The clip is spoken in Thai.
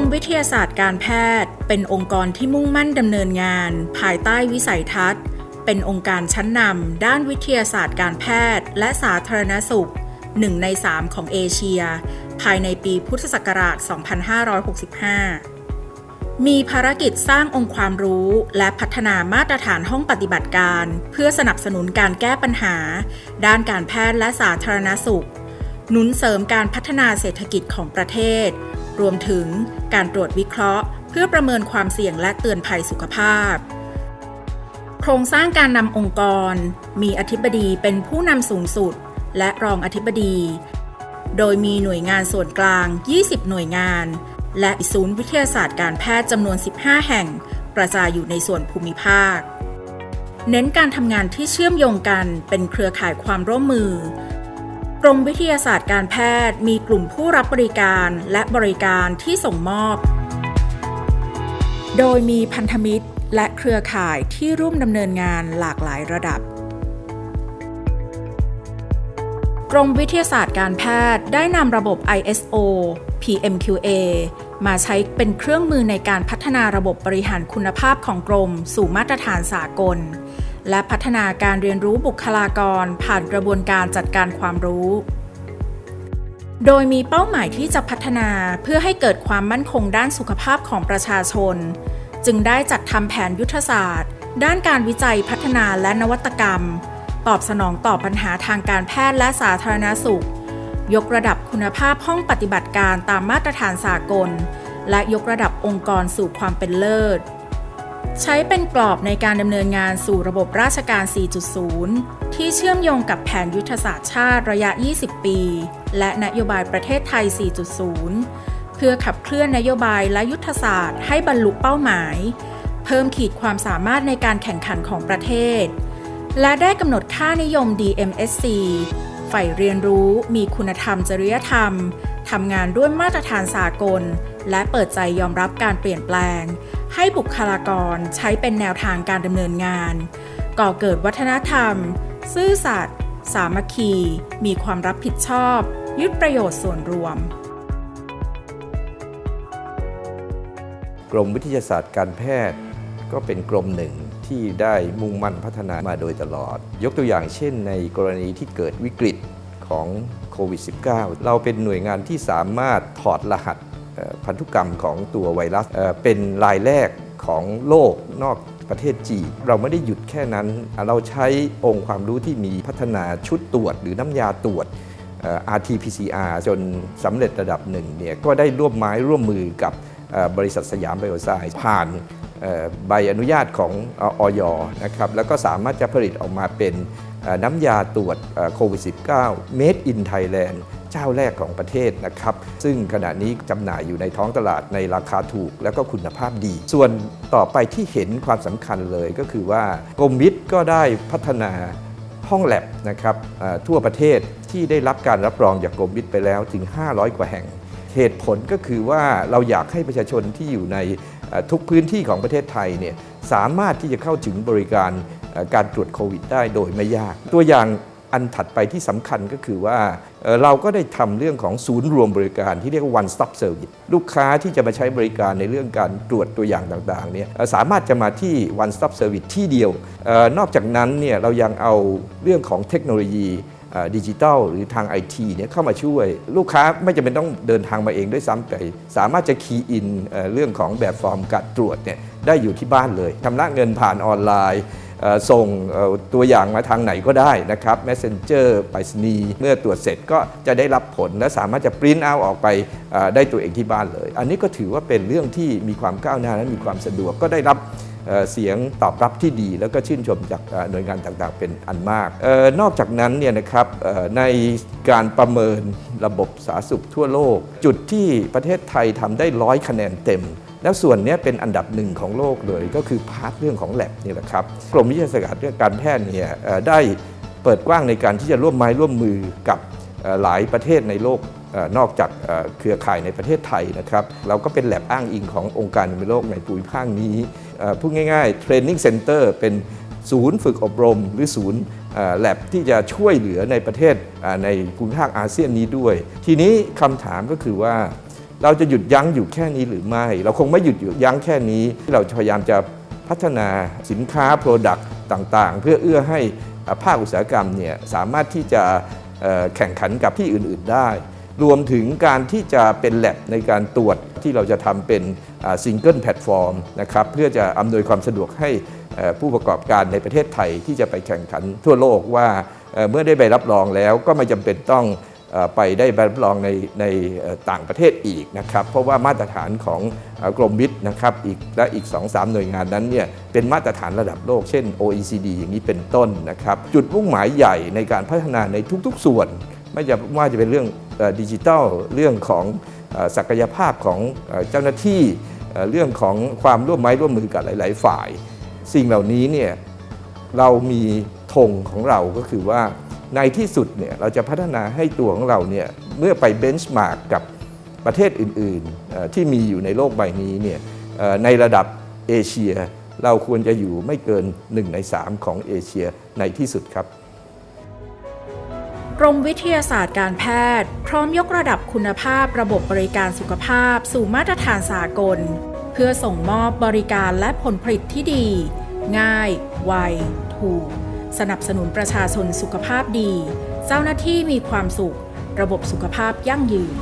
มวิทยาศาสตร์การแพทย์ เป็นองค์กรที่มุ่งมั่นดำเนินงาน ภายใต้วิสัยทัศน์ เป็นองค์การชั้นนำด้านวิทยาศาสตร์การแพทย์ และสาธารณสุขหนึ่งในสามของเอเชีย ภายในปีพุทธศักราช 2565 มีภารกิจสร้างองค์ความรู้และพัฒนามาตรฐานห้องปฏิบัติการ เพื่อสนับสนุนการแก้ปัญหา ด้านการแพทย์และสาธารณสุข หนุนเสริมการพัฒนาเศรษฐกิจของประเทศ รวมถึงการตรวจวิเคราะห์ เพื่อประเมินความเสี่ยงและเตือนภัยสุขภาพ โครงสร้างการนำองค์กร มีอธิบดีเป็นผู้นำสูงสุด และรองอธิบดี โดยมีหน่วยงานส่วนกลาง 20 หน่วยงาน และศูนย์วิทยาศาสตร์การแพทย์จำนวน 15 แห่ง กระจายอยู่ในส่วนภูมิภาค เน้นการทำงานที่เชื่อมโยงกันเป็นเครือข่ายความร่วมมือ รมวิทยาศาสตร์การแพทย์มีกลุ่มผู้รับบริการและบริการที่ส่งมอบ โดยมีพันธมิตรและเครือข่ายที่ร่วมดำเนินงานหลากหลายระดับ กรมวิทยาศาสตร์การแพทย์ได้นำระบบ ISO PMQA มาใช้เป็นเครื่องมือในการพัฒนาระบบบริหารคุณภาพของกรมสู่มาตรฐานสากล และพัฒนาการเรียนรู้บุคลากรผ่านกระบวนการจัดการความรู้ โดยมีเป้าหมายที่จะพัฒนาเพื่อให้เกิดความมั่นคงด้านสุขภาพของประชาชน จึงได้จัดทำแผนยุทธศาสตร์ ด้านการวิจัยพัฒนาและนวัตกรรม ตอบสนองต่อปัญหาทางการแพทย์และสาธารณสุข ยกระดับคุณภาพห้องปฏิบัติการตามมาตรฐานสากล และยกระดับองค์กรสู่ความเป็นเลิศ ใช้เป็นกรอบในการดำเนินงานสู่ระบบราชการ 4.0 ที่เชื่อมโยงกับแผนยุทธศาสตร์ชาติระยะ 20 ปี และนโยบายประเทศไทย 4.0 เพื่อขับเคลื่อนนโยบายและยุทธศาสตร์ให้บรรลุเป้าหมาย เพิ่มขีดความสามารถในการแข่งขันของประเทศ และได้กำหนดค่านิยม DMSC ใฝ่เรียนรู้มีคุณธรรมจริยธรรม ทำงานด้วยมาตรฐานสากล และเปิดใจยอมรับการเปลี่ยนแปลง ให้บุคลากรใช้เป็นแนวทางการดำเนินงาน ก่อเกิดวัฒนธรรม ซื่อสัตย์สามัคคี มีความรับผิดชอบ ยึดประโยชน์ส่วนรวม กรมวิทยาศาสตร์การแพทย์ ก็เป็นกรมหนึ่งที่ได้มุ่งมั่นพัฒนามาโดยตลอด ยกตัวอย่างเช่นในกรณีที่เกิดวิกฤตของโควิด -19 เราเป็นหน่วยงานที่สามารถถอดรหัส พันธุกรรมของตัวไวรัสเป็นรายแรกของโลกนอกประเทศจีนเราไม่ได้หยุดแค่นั้น เราใช้องค์ความรู้ที่มีพัฒนาชุดตรวจ หรือน้ำยาตรวจ RT-PCR จนสำเร็จระดับหนึ่งเนี่ยก็ได้ร่วมไม้ร่วมมือกับบริษัทสยามไบโอไซน์ผ่านใบอนุญาตของออยนะครับแล้วก็สามารถจะผลิตออกมาเป็นน้ำยาตรวจโควิด -19 Made in Thailand เจ้าแรกของประเทศนะครับ ซึ่งขณะนี้จำหน่ายอยู่ในท้องตลาดในราคาถูกและก็คุณภาพดี ส่วนต่อไปที่เห็นความสำคัญเลยก็คือว่ากรมวิทย์ก็ได้พัฒนาห้องแลบนะครับทั่วประเทศที่ได้รับการรับรองจากกรมวิทย์ไปแล้วถึง 500 กว่าแห่ง เหตุผลก็คือว่าเราอยากให้ประชาชนที่อยู่ในทุกพื้นที่ของประเทศไทยเนี่ยสามารถที่จะเข้าถึงบริการการตรวจโควิดได้โดยไม่ยาก ตัวอย่าง อันถัดไปที่สำคัญก็คือว่าเราก็ได้ทำเรื่องของศูนย์รวมบริการที่เรียกว่า one stop service ลูกค้าที่จะมาใช้บริการในเรื่องการตรวจตัวอย่างต่างๆเนี่ยสามารถจะมาที่ one stop service ที่เดียว นอกจากนั้นเนี่ยเรายังเอาเรื่องของเทคโนโลยีดิจิทัลหรือทางไอทีเนี่ยเข้ามาช่วย ลูกค้าไม่จำเป็นต้องเดินทางมาเองด้วยซ้ำไปสามารถจะคีย์อินเรื่องของแบบฟอร์มการตรวจเนี่ยได้อยู่ที่บ้านเลยชำระเงินผ่านออนไลน์ ส่งตัวอย่างมาทางไหนก็ได้นะครับ Messenger ไปรษณีย์เมื่อตรวจเสร็จก็จะได้รับผลและสามารถจะปริ้นเอาออกไปได้ตัวเองที่บ้านเลย อันนี้ก็ถือว่าเป็นเรื่องที่มีความก้าวหน้าและมีความสะดวกก็ได้รับ เสียงตอบรับที่ดี แล้วก็ชื่นชมจากหน่วยงานต่างๆ เป็นอันมากออนอกจากนั้นเนี่ยนะครับในการประเมินระบบสาธารณสุขทั่วโลก จุดที่ประเทศไทยทำได้ร้อยคะแนนเต็มแล้วส่วนนี้เป็นอันดับหนึ่งของโลกเลยก็คือพาร์ทเรื่องของแ a บนี่แหละครับกรมวิทยาศาสตร์เรื่องการแพทย์เนี่ยได้เปิดกว้างในการที่จะร่วมไม้ร่วมมือกับหลายประเทศในโลก นอกจากเครือข่ายในประเทศไทยนะครับ เราก็เป็นแลบอ้างอิงขององค์การอนามัยโลกในภูมิภาคนี้พูดง่ายๆ Training Center เป็นศูนย์ฝึกอบรม หรือศูนย์แลบที่จะช่วยเหลือในประเทศในภูมิภาคอาเซียนนี้ด้วย ทีนี้คำถามก็คือว่าเราจะหยุดยั้งอยู่แค่นี้หรือไม่ เราคงไม่หยุดยั้งแค่นี้ เราพยายามจะพัฒนาสินค้า Product ต่างๆ เพื่อเอื้อให้ภาคอุตสาหกรรมเนี่ยสามารถที่จะแข่งขันกับที่อื่น ๆ ได้ รวมถึงการที่จะเป็นแลบในการตรวจที่เราจะทำเป็นซิงเกิลแพลตฟอร์มนะครับเพื่อจะอำนวยความสะดวกให้ผู้ประกอบการในประเทศไทยที่จะไปแข่งขันทั่วโลกว่าเมื่อได้ใบรับรองแล้วก็ไม่จำเป็นต้องไปได้ใบรับรองในในต่างประเทศอีกนะครับเพราะว่ามาตรฐานของกรมวิทย์นะครับอีกและอีก 2-3 หน่วยงานนั้นเนี่ยเป็นมาตรฐานระดับโลกเช่น OECD อย่างนี้เป็นต้นนะครับจุดมุ่งหมายใหญ่ในการพัฒนาในทุกๆส่วน ไม่จะว่าจะเป็นเรื่อง ดิจิทัล เรื่องของศักยภาพของเจ้าหน้าที่เรื่องของความร่วมไม้ร่วมมือกับหลาย ๆ ฝ่าย สิ่งเหล่านี้เนี่ยเรามีธงของเราก็คือว่าในที่สุดเนี่ยเราจะพัฒนาให้ตัวของเราเนี่ยเมื่อไปเบนช์มาร์กกับประเทศอื่นๆที่มีอยู่ในโลกใบนี้เนี่ยในระดับเอเชีย เราควรจะอยู่ไม่เกิน 1 ใน 3 ของเอเชียในที่สุดครับ กรมวิทยาศาสตร์การแพทย์ พร้อมยกระดับคุณภาพระบบบริการสุขภาพสู่มาตรฐานสากล เพื่อส่งมอบบริการและผลผลิตที่ดี ง่าย ไว ถูก สนับสนุนประชาชนสุขภาพดี เจ้าหน้าที่มีความสุข ระบบสุขภาพยั่งยืน